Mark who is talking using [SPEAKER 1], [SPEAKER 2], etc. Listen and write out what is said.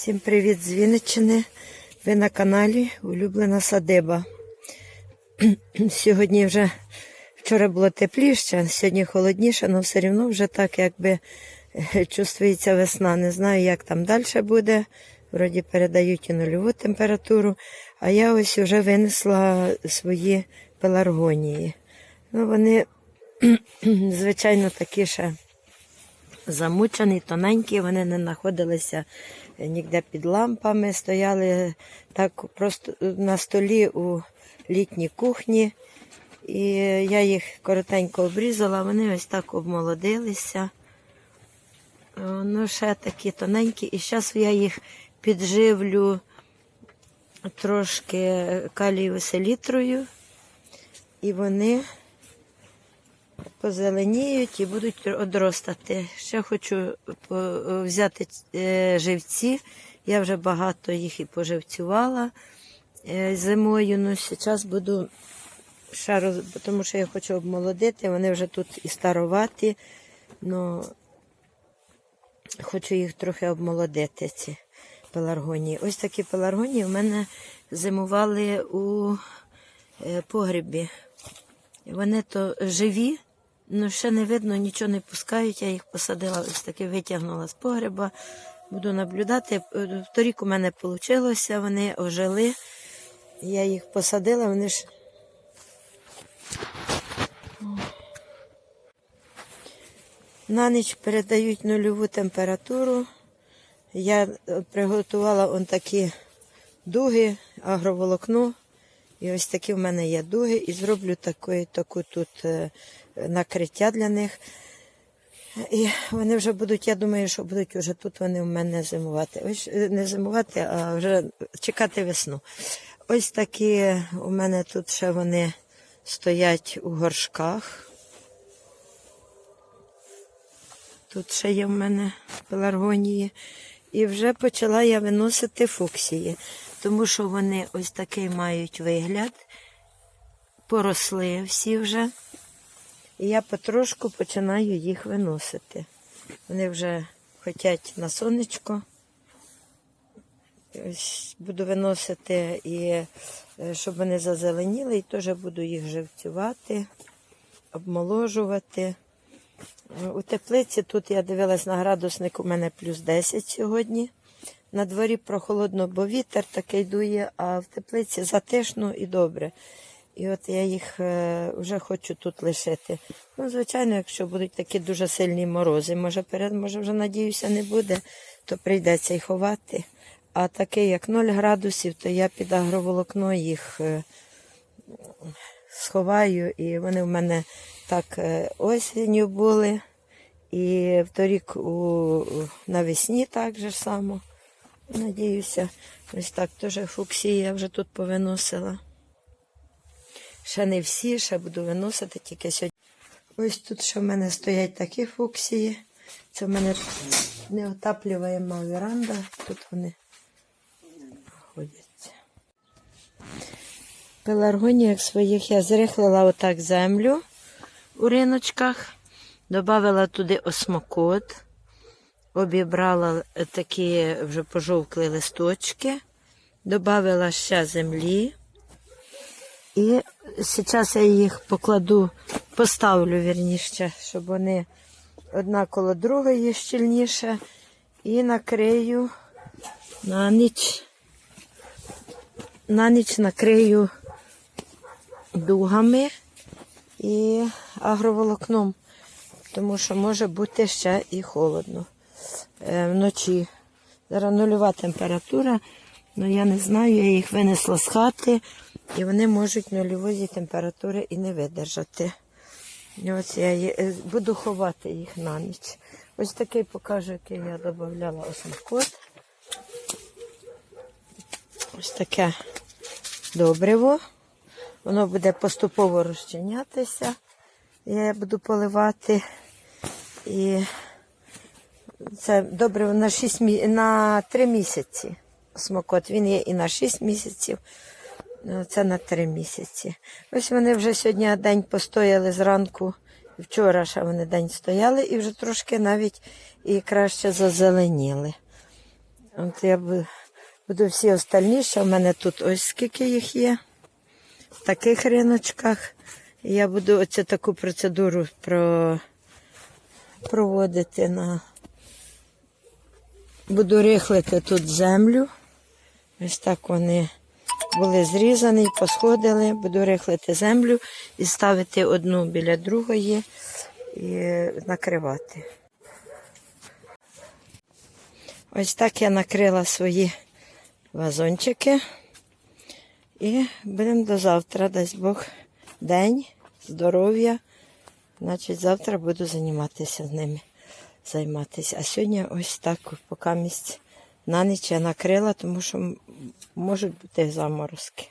[SPEAKER 1] Всім привіт з Вінниччини. Ви на каналі Улюблена садиба. Сьогодні вже вчора було тепліше, сьогодні холодніше, але все одно вже так якби е, чувствується весна. Не знаю, як там далі буде. Вроді передають і нульову температуру. А я ось вже винесла свої пеларгонії. Ну, вони, звичайно, такі ще замучені, тоненькі, вони не знаходилися ніде під лампами, стояли так просто на столі у літній кухні. І я їх коротенько обрізала, вони ось так обмолодилися. Ну, ще такі тоненькі. І зараз я їх підживлю трошки калієвою селітрою. І вони позеленіють і будуть одростати. Ще хочу взяти е, живці. Я вже багато їх і поживцювала е, зимою. Ну, зараз буду ще роз... тому що я хочу обмолодити. Вони вже тут і староваті. Ну, хочу їх трохи обмолодити, ці пеларгонії. Ось такі пеларгонії в мене зимували у е, погребі. Вони то живі, але ще не видно, нічого не пускають. Я їх посадила, ось таки витягнула з погреба. Буду наблюдати. Е, Торік у мене вийшло, вони ожили. Я їх посадила, вони ж. На ніч передають нульову температуру. Я е, приготувала он такі дуги, агроволокно. І ось такі в мене є дуги, і зроблю таку, таку тут е, накриття для них. І вони вже будуть, я думаю, що будуть вже тут вони в мене зимувати. Ось е, не зимувати, а вже чекати весну. Ось такі у мене тут ще вони стоять у горшках. Тут ще є в мене пеларгонії. І вже почала я виносити фуксії, тому що вони ось такий мають вигляд. Поросли всі вже. І я потрошку починаю їх виносити. Вони вже хочуть на сонечко. Ось буду виносити, і е, щоб вони зазеленіли, і теж буду їх живцювати, обмоложувати. У теплиці тут я дивилась на градусник, у мене плюс 10 сьогодні. На дворі прохолодно, бо вітер такий дує, а в теплиці затишно і добре. І от я їх е, вже хочу тут лишити. Ну, звичайно, якщо будуть такі дуже сильні морози, може, перед, може вже надіюся, не буде, то прийдеться їх ховати. А такий, як 0 градусів, то я під агроволокно їх е, сховаю, і вони в мене так е, осінню були. І вторік у, навесні так же само. Надіюся, ось так теж фуксії я вже тут повиносила. Ще не всі, ще буду виносити тільки сьогодні. Ось тут ще в мене стоять такі фуксії. Це в мене неотаплюваема веранда. Тут вони знаходяться. Пеларгоніях своїх я зрихлила отак землю у риночках, додала туди осмокот, обібрала такі вже пожовкли листочки, додала ще землі. І зараз я їх покладу, поставлю вірніше, щоб вони одна коло другої щільніше. І накрию на ніч. На ніч накрию дугами і агроволокном, тому що може бути ще і холодно е, вночі. Зараз нульова температура, але я не знаю, я їх винесла з хати, і вони можуть нульової температури і не видержати. Ось я е, буду ховати їх на ніч. Ось такий покажу, який я додавала осмокот. Ось таке добриво. Воно буде поступово розчинятися. Я буду поливати. І це добре на 6 мі... на 3 місяці. Смокот. Він є і на 6 місяців. Ну, Це на 3 місяці. Ось вони вже сьогодні день постояли зранку. Вчора ще вони день стояли і вже трошки навіть і краще зазеленіли. От я буду всі остальні, ще в мене тут ось скільки їх є. В таких риночках. Я буду оцю таку процедуру про... проводити на. Буду рихлити тут землю. Ось так вони були зрізані, посходили. Буду рихлити землю і ставити одну біля другої і накривати. Ось так я накрила свої вазончики. І будемо до завтра, дасть Бог, день, здоров'я. Значить, завтра буду займатися з ними. Займатися. А сьогодні ось так, поки місць на ніч я накрила, тому що можуть бути заморозки.